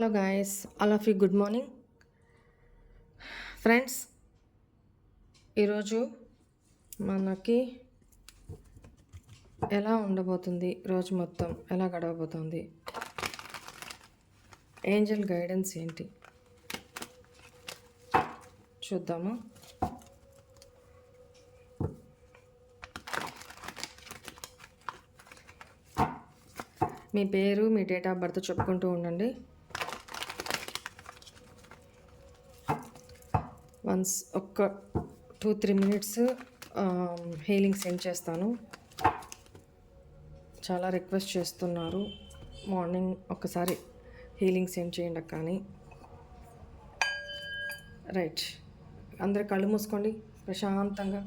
Hello guys all of you good morning friends ఈరోజు మనకి ఎలా ఉండబోతుంది రోజు మొత్తం? ఎలా గడవబోతుంది? ఏంజల్ గైడెన్స్ ఏంటి? చూద్దాము? మీ పేరు మీ డేట్ ఆఫ్ బర్త్ చెప్పుకుంటూ ఉండండి. వన్స్ ఒక్క two three minutes healing send చేస్తాను. చాలా రిక్వెస్ట్ చేస్తున్నారు. మార్నింగ్ ఒక్కసారి హీలింగ్ సెండ్ చేయండి కానీ రైట్. అందరు కళ్ళు మూసుకోండి. ప్రశాంతంగా.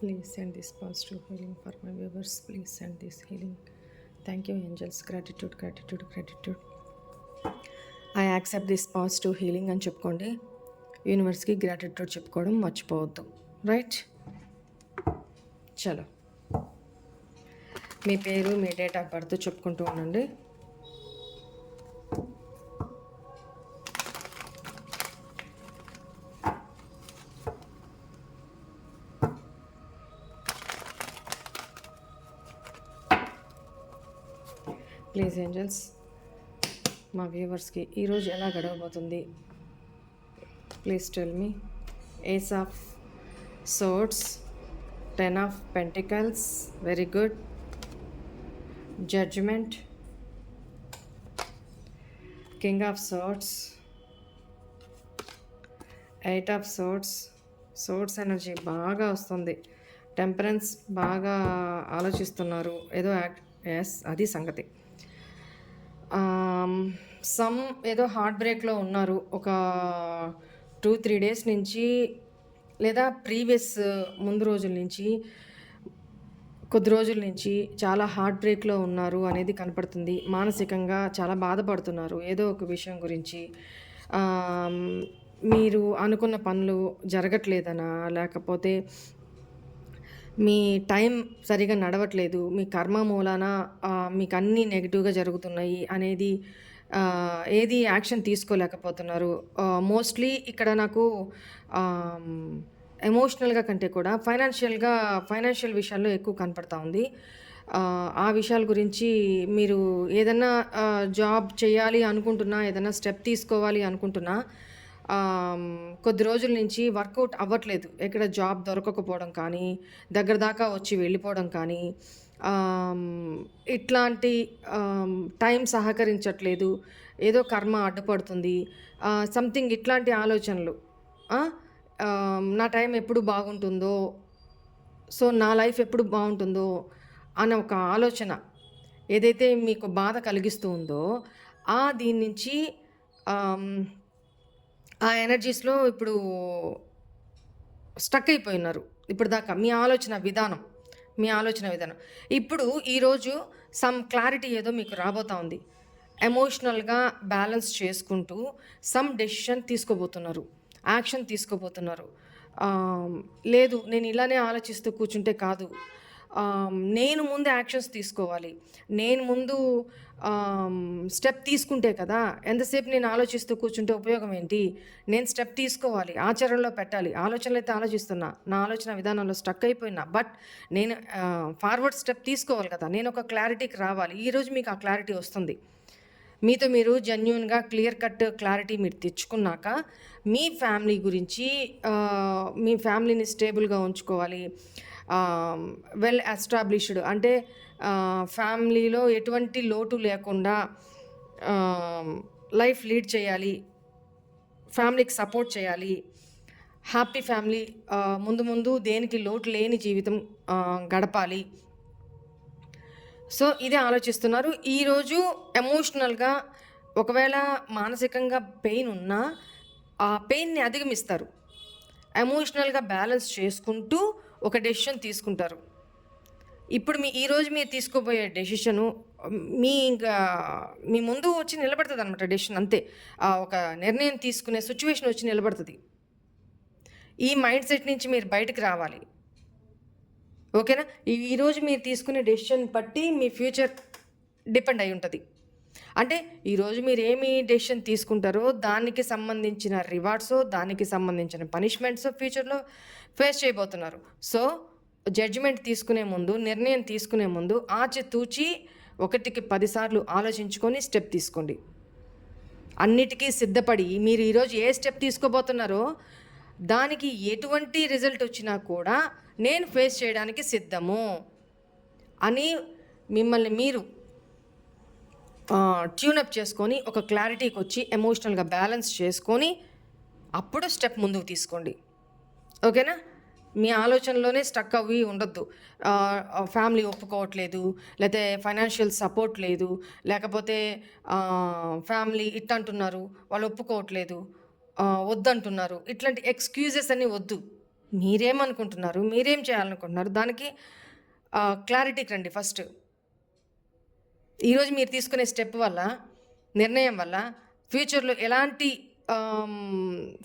Please send this positive healing for my viewers please send this healing thank you angels gratitude gratitude gratitude I accept this positive healing అని చెప్పుకోండి యూనివర్స్కి గ్రాటిట్యూడ్ చెప్పుకోవడం మర్చిపోవద్దు రైట్ చలో మీ పేరు మీ డేట్ ఆఫ్ బర్త్ చెప్పుకుంటూ ఉండండి ప్లీజ్ ఏంజల్స్ మా వ్యూవర్స్కి ఈరోజు ఎలా గడవబోతుంది? Please tell me. Ace of swords ten of pentacles very good judgement king of swords eight of swords swords energy బాగా వస్తుంది. టెంపరెన్స్ బాగా ఆలోచిస్తున్నారు. ఏదో యాక్ట్ ఎస్ అది సంగతి. సమ్ ఏదో హార్ట్ బ్రేక్లో ఉన్నారు. ఒక టూ త్రీ డేస్ నుంచి లేదా ప్రీవియస్ uh, ముందు రోజుల నుంచి కొద్ది రోజుల నుంచి చాలా హార్ట్ బ్రేక్లో ఉన్నారు అనేది కనపడుతుంది. మానసికంగా చాలా బాధపడుతున్నారు. ఏదో ఒక విషయం గురించి. మీరు అనుకున్న పనులు జరగట్లేదనా? లేకపోతే మీ టైం సరిగా నడవట్లేదు మీ కర్మ మూలాన మీకు అన్నీ నెగిటివ్గా జరుగుతున్నాయి అనేది ఏది యాక్షన్ తీసుకోలేకపోతున్నారు. మోస్ట్లీ ఇక్కడ నాకు ఎమోషనల్గా కంటే కూడా ఫైనాన్షియల్గా ఫైనాన్షియల్ విషయాల్లో ఎక్కువ కనపడతా ఉంది. ఆ, విషయాల గురించి మీరు ఏదన్నా జాబ్ చేయాలి అనుకుంటున్నా ఏదైనా స్టెప్ తీసుకోవాలి అనుకుంటున్నా కొద్ది రోజుల నుంచి వర్కౌట్ అవ్వట్లేదు. ఎక్కడ జాబ్ దొరకకపోవడం కానీ దగ్గర దాకా వచ్చి వెళ్ళిపోవడం కానీ ఇట్లాంటి టైం సహకరించట్లేదు. ఏదో కర్మ అడ్డుపడుతుంది. సంథింగ్ ఇట్లాంటి ఆలోచనలు. నా టైం ఎప్పుడు బాగుంటుందో, సో నా లైఫ్ ఎప్పుడు బాగుంటుందో అన్న ఒక ఆలోచన ఏదైతే మీకు బాధ కలిగిస్తూ ఉందో, ఆ దీని నుంచి ఆ ఎనర్జీస్‌లో ఇప్పుడు స్టక్ అయిపోయి ఉన్నారు. ఇప్పటిదాకా మీ ఆలోచన విధానం, మీ ఆలోచన విధానం. ఇప్పుడు ఈరోజు సమ్ క్లారిటీ ఏదో మీకు రాబోతా ఉంది. ఎమోషనల్‌గా బ్యాలెన్స్ చేసుకుంటూ సమ్ డెసిషన్ తీసుకోబోతున్నారు. యాక్షన్ తీసుకోబోతున్నారు. లేదు నేను ఇలానే ఆలోచిస్తూ కూర్చుంటే కాదు. నేను ముందు యాక్షన్స్ తీసుకోవాలి. నేను ముందు స్టెప్ తీసుకుంటే కదా! ఎంతసేపు నేను ఆలోచిస్తూ కూర్చుంటే ఉపయోగం ఏంటి? నేను స్టెప్ తీసుకోవాలి. ఆచరణలో పెట్టాలి. ఆలోచనలైతే ఆలోచిస్తున్నా. నా ఆలోచన విధానంలో స్టక్ అయిపోయినా. బట్ నేను ఫార్వర్డ్ స్టెప్ తీసుకోవాలి కదా! నేను ఒక క్లారిటీకి రావాలి. ఈరోజు మీకు ఆ క్లారిటీ వస్తుంది. మీతో మీరు జెన్యున్గా క్లియర్ కట్ క్లారిటీ మీరు తెచ్చుకున్నాక, మీ ఫ్యామిలీ గురించి మీ ఫ్యామిలీని స్టేబుల్‌గా ఉంచుకోవాలి. వెల్ ఎస్టాబ్లిష్డ్ అంటే ఫ్యామిలీలో ఎటువంటి లోటు లేకుండా లైఫ్ లీడ్ చేయాలి. ఫ్యామిలీకి సపోర్ట్ చేయాలి. హ్యాపీ ఫ్యామిలీ ముందు ముందు దేనికి లోటు లేని జీవితం గడపాలి. సో, ఇదే ఆలోచిస్తున్నారు. ఈరోజు ఎమోషనల్‌గా ఒకవేళ మానసికంగా పెయిన్ ఉన్నా, ఆ పెయిన్‌ని అధిగమిస్తారు. ఎమోషనల్‌గా బ్యాలెన్స్ చేసుకుంటూ ఒక డెసిషన్ తీసుకుంటారు. ఇప్పుడు మీ ఈరోజు మీరు తీసుకోబోయే డెసిషను మీ ఇంకా మీ ముందు వచ్చి నిలబడుతుంది అనమాట డెసిషన్ అంతే. ఒక నిర్ణయం తీసుకునే సిచ్యువేషన్ వచ్చి నిలబడుతుంది ఈ మైండ్ సెట్ నుంచి మీరు బయటకు రావాలి. ఓకేనా? ఈ ఈరోజు మీరు తీసుకునే డెసిషన్ బట్టి మీ ఫ్యూచర్ డిపెండ్ అయి ఉంటుంది అంటే ఈరోజు మీరు ఏమి డెసిషన్ తీసుకుంటారో దానికి సంబంధించిన రివార్డ్స్ దానికి సంబంధించిన పనిష్మెంట్స్ ఫ్యూచర్‌లో ఫేస్ చేయబోతున్నారు. సో, జడ్జిమెంట్ తీసుకునే ముందు, నిర్ణయం తీసుకునే ముందు ఆచితూచి ఒకటికి పదిసార్లు ఆలోచించుకొని స్టెప్ తీసుకోండి. అన్నిటికీ సిద్ధపడి మీరు ఈరోజు ఏ స్టెప్ తీసుకోబోతున్నారో దానికి ఎటువంటి రిజల్ట్ వచ్చినా కూడా నేను ఫేస్ చేయడానికి సిద్ధము అని మిమ్మల్ని మీరు ట్యూనప్ చేసుకొని ఒక క్లారిటీకి వచ్చి ఎమోషనల్‌గా బ్యాలెన్స్ చేసుకొని అప్పుడు స్టెప్ ముందుకు తీసుకోండి. ఓకేనా? మీ ఆలోచనలోనే స్టక్ అవి ఉండొద్దు. ఫ్యామిలీ ఒప్పుకోవట్లేదు, లేకపోతే ఫైనాన్షియల్ సపోర్ట్ లేదు, లేకపోతే ఫ్యామిలీ ఇట్టంటున్నారు, వాళ్ళు ఒప్పుకోవట్లేదు, వద్దంటున్నారు. ఇట్లాంటి ఎక్స్‌క్యూజెస్ అన్నీ వద్దు. మీరేమనుకుంటున్నారు? మీరేం చేయాలనుకుంటున్నారు? దానికి క్లారిటీకి రండి ఫస్ట్. ఈరోజు మీరు తీసుకునే స్టెప్ వల్ల, నిర్ణయం వల్ల ఫ్యూచర్‌లో ఎలాంటి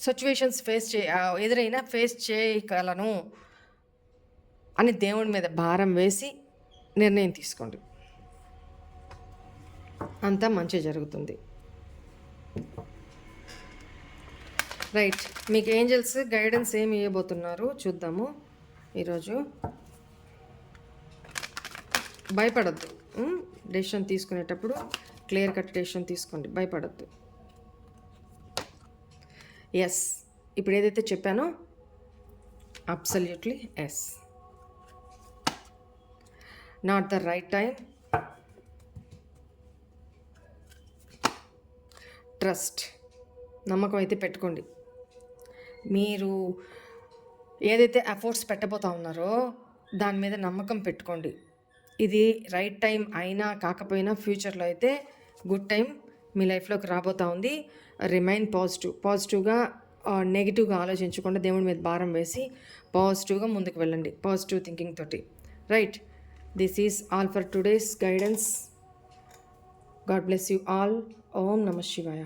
సిచ్యువేషన్స్ ఫేస్ చే ఎదురైనా ఫేస్ చేయగలను అని దేవుడి మీద భారం వేసి నిర్ణయం తీసుకోండి. అంతా మంచి జరుగుతుంది. రైట్. మీకు ఏంజెల్స్ గైడెన్స్ ఏమి ఇవ్వబోతున్నారు చూద్దాము ఈరోజు. భయపడద్దు డెసిషన్ తీసుకునేటప్పుడు క్లియర్ కట్ డెసిషన్ తీసుకోండి. భయపడద్దు ఎస్ ఇప్పుడు ఏదైతే చెప్పానో absolutely yes not the right time trust. నమ్మకం అయితే పెట్టుకోండి. మీరు ఏదైతే ఎఫర్ట్స్ పెట్టబోతా ఉన్నారో దాని మీద నమ్మకం పెట్టుకోండి. ఇది రైట్ టైం అయినా కాకపోయినా ఫ్యూచర్‌లో అయితే గుడ్ టైం మీ లైఫ్‌లోకి రాబోతా ఉంది. Remain positive. పాజిటివ్‌గా నెగిటివ్గా ఆలోచించకుండా దేవుడి మీద భారం వేసి పాజిటివ్‌గా ముందుకు వెళ్ళండి. పాజిటివ్ థింకింగ్ తోటి. Right. This is all for today's guidance. God bless you all. ఓం నమ శివాయ.